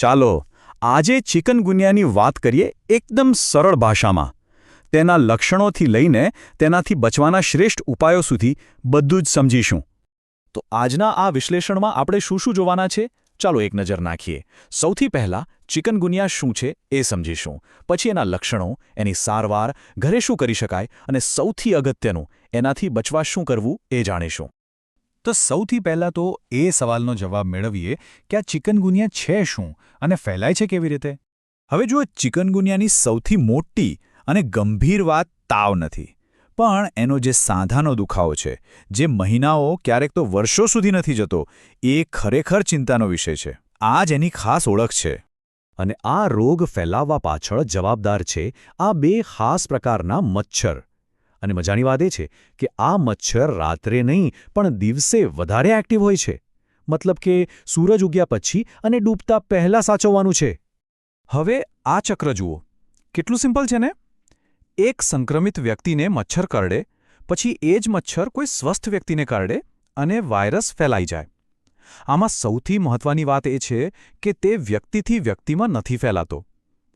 ચાલો, આજે ચિકનગુનિયાની વાત કરીએ એકદમ સરળ ભાષામાં. તેના લક્ષણોથી લઈને તેનાથી બચવાના શ્રેષ્ઠ ઉપાયો સુધી બધું જ સમજીશું. તો આજના આ વિશ્લેષણમાં આપણે શું શું જોવાના છે? ચાલો એક નજર નાખીએ. સૌથી પહેલા ચિકનગુનિયા શું છે એ સમજીશું. પછી એના લક્ષણો, એની સારવાર, ઘરે શું કરી શકાય અને સૌથી અગત્યનું, એનાથી બચવા શું કરવું એ જાણીશું. તો સૌથી પહેલાં તો એ સવાલનો જવાબ મેળવીએ કે આ ચિકનગુનિયા છે શું અને ફેલાય છે કેવી રીતે? હવે જુઓ, ચિકનગુનિયાની સૌથી મોટી અને ગંભીર વાત તાવ નથી. પણ એનો જે સાંધાનો દુખાવો છે, જે મહિનાઓ, ક્યારેક તો વર્ષો સુધી નથી જતો, એ ખરેખર ચિંતાનો વિષય છે. આ જ એની ખાસ ઓળખ છે. અને આ રોગ ફેલાવવા પાછળ જવાબદાર છે આ બે ખાસ પ્રકારના મચ્છર. અને મજાની વાત એ છે કે આ મચ્છર રાત્રે નહીં, પણ દિવસે વધારે એક્ટિવ હોય છે. મતલબ કે સૂરજ ઉગ્યા પછી અને ડૂબતા પહેલાં સાચવવાનું છે. હવે આ ચક્ર જુઓ. કેટલું સિમ્પલ છે ને? એક સંક્રમિત વ્યક્તિને મચ્છર કરડે, પછી એ જ મચ્છર કોઈ સ્વસ્થ વ્યક્તિને કરડે અને વાયરસ ફેલાઈ જાય. આમાં સૌથી મહત્વની વાત એ છે કે તે વ્યક્તિથી વ્યક્તિમાં નથી ફેલાતો.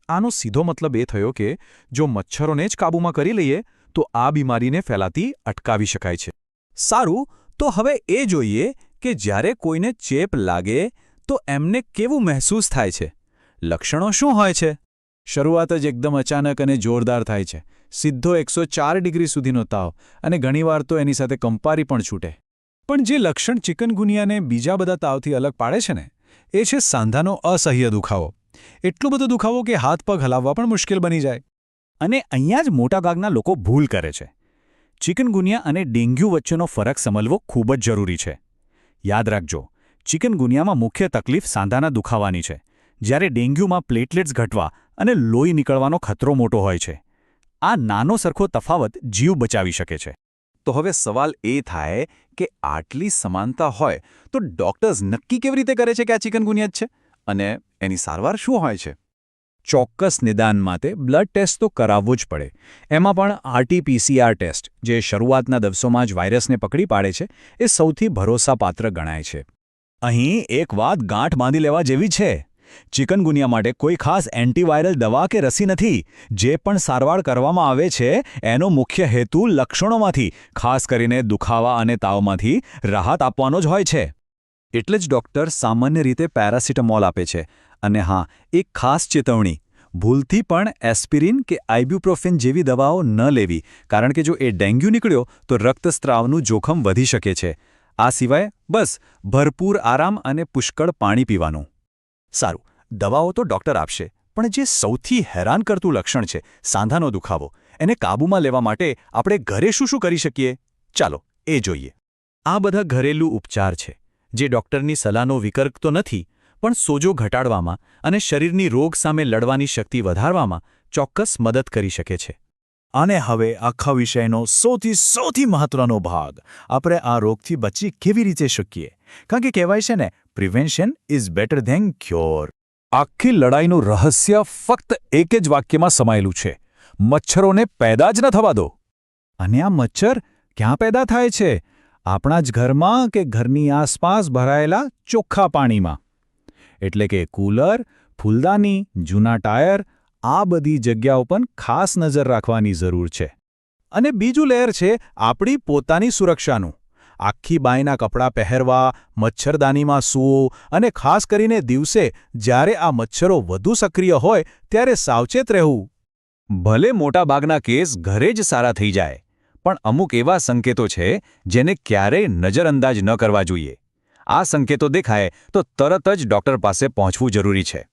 આનો સીધો મતલબ એ થયો કે જો મચ્છરોને જ કાબૂમાં કરી લઈએ તો આ બીમારીને ફેલાતી અટકાવી શકાય છે. સારું, તો હવે એ જોઈએ કે જ્યારે કોઈને ચેપ લાગે, તો એમને કેવું મહેસૂસ થાય છે? લક્ષણો શું હોય છે? શરૂઆત જ એકદમ અચાનક અને જોરદાર થાય છે. સીધો એકસો ડિગ્રી સુધીનો તાવ અને ઘણીવાર તો એની સાથે કંપારી પણ છૂટે. પણ જે લક્ષણ ચિકનગુનિયાને બીજા બધા તાવથી અલગ પાડે છે ને, એ છે સાંધાનો અસહ્ય દુખાવો. એટલો બધો દુખાવો કે હાથ પગ હલાવવા પણ મુશ્કેલ બની જાય. અને અહીંયા જ મોટાભાગના લોકો ભૂલ કરે છે. ચિકનગુનિયા અને ડેન્ગ્યુ વચ્ચેનો ફરક સમજવો ખૂબ જ જરૂરી છે. યાદ રાખજો, ચિકનગુનિયામાં મુખ્ય તકલીફ સાંધાના દુખાવાની છે. જ્યારે ડેન્ગ્યુમાં પ્લેટલેટ્સ ઘટવા અને લોહી નીકળવાનો ખતરો મોટો હોય છે. આ નાનો સરખો તફાવત જીવ બચાવી શકે છે. તો હવે સવાલ એ થાય કે આટલી સમાનતા હોય તો ડોક્ટર્સ નક્કી કેવી રીતે કરે છે કે આ ચિકનગુનિયા જ છે? અને એની સારવાર શું હોય છે? ચોક્કસ નિદાન માટે બ્લડ ટેસ્ટ તો કરાવવો જ પડે. એમાં પણ આરટીપીસીઆર ટેસ્ટ, જે શરૂઆતના દિવસોમાં જ વાયરસને પકડી પાડે છે, એ સૌથી ભરોસાપાત્ર ગણાય છે. અહીં એક વાત ગાંઠ બાંધી લેવા જેવી છે. ચિકનગુનિયા માટે કોઈ ખાસ એન્ટીવાયરલ દવા કે રસી નથી. જે પણ સારવાર કરવામાં આવે છે, એનો મુખ્ય હેતુ લક્ષણોમાંથી, ખાસ કરીને દુખાવા અને તાવમાંથી, રાહત આપવાનો જ હોય છે. એટલે જ ડૉક્ટર સામાન્ય રીતે પેરાસિટામોલ આપે છે. અને હા, એક ખાસ ચેતવણી. ભૂલથી પણ એસ્પિરિન કે આઇબ્યુપ્રોફેન જેવી દવાઓ ન લેવી, કારણ કે જો એ ડેન્ગ્યુ નીકળ્યો, તો રક્તસ્ત્રાવનું જોખમ વધી શકે છે. આ સિવાય બસ, ભરપૂર આરામ અને પુષ્કળ પાણી પીવાનું. સારું, દવાઓ તો ડૉક્ટર આપશે, પણ જે સૌથી હેરાન કરતું લક્ષણ છે, સાંધાનો દુખાવો, એને કાબૂમાં લેવા માટે આપણે ઘરે શું શું કરી શકીએ? ચાલો, એ જોઈએ. આ બધા ઘરેલું ઉપચાર છે, જે ડૉક્ટરની સલાહનો વિકર્ક તો નથી પણ સોજો ઘટાડવામાં અને શરીરની રોગ સામે લડવાની શક્તિ વધારવામાં ચોક્કસ મદદ કરી શકે છે. અને હવે આખા વિષયનો સૌથી સૌથી મહત્વનો ભાગ. આપણે આ રોગથી બચી કેવી રીતે શકીએ? કારણ કે કહેવાય છે ને prevention is better than cure આખી લડાઈનું રહસ્ય ફક્ત એક જ વાક્યમાં સમાયેલું છે. મચ્છરોને પેદા જ ન થવા દો. અને આ મચ્છર ક્યાં પેદા થાય છે? આપણા જ ઘરમાં કે ઘરની આસપાસ ભરાયેલા ચોખ્ખા પાણીમાં? એટલે કે કૂલર, ફૂલદાની, જૂના ટાયર, આ બધી જગ્યાઓ પણ ખાસ નજર રાખવાની જરૂર છે. અને બીજું લેયર છે આપણી પોતાની સુરક્ષાનું. આખી બાયના કપડાં પહેરવા, મચ્છરદાનીમાં સૂવું અને ખાસ કરીને દિવસે જ્યારે આ મચ્છરો વધુ સક્રિય હોય ત્યારે સાવચેત રહેવું. ભલે મોટાભાગના કેસ ઘરે જ સારા થઈ જાય, પણ અમુક એવા સંકેતો છે જેને ક્યારેય નજરઅંદાજ ન કરવા જોઈએ. આ સંકેતો દેખાય તો તરત જ ડૉક્ટર પાસે પહોંચવું જરૂરી છે.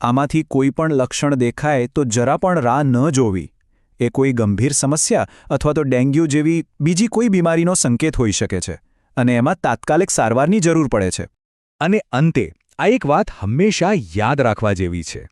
આમાંથી કોઈ પણ લક્ષણ દેખાય તો જરા પણ રાહ ન જોવી. એ કોઈ ગંભીર સમસ્યા અથવા તો ડેન્ગ્યુ જેવી બીજી કોઈ બીમારીનો સંકેત હોઈ શકે છે અને એમાં તાત્કાલિક સારવારની જરૂર પડે છે. અને અંતે, આ એક વાત હંમેશા યાદ રાખવા જેવી છે.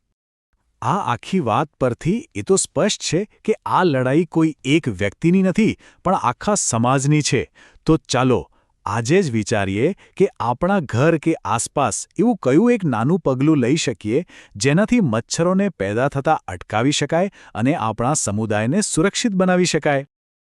આ આખી વાત પરથી એ તો સ્પષ્ટ છે કે આ લડાઈ કોઈ એક વ્યક્તિની નથી પણ આખા સમાજની છે. તો ચાલો આજે જ વિચારીએ કે આપણા ઘર કે આસપાસ એવું કયું એક નાનું પગલું લઈ શકીએ જેનાથી મચ્છરોને પેદા થતા અટકાવી શકાય અને આપણા સમુદાયને સુરક્ષિત બનાવી શકાય.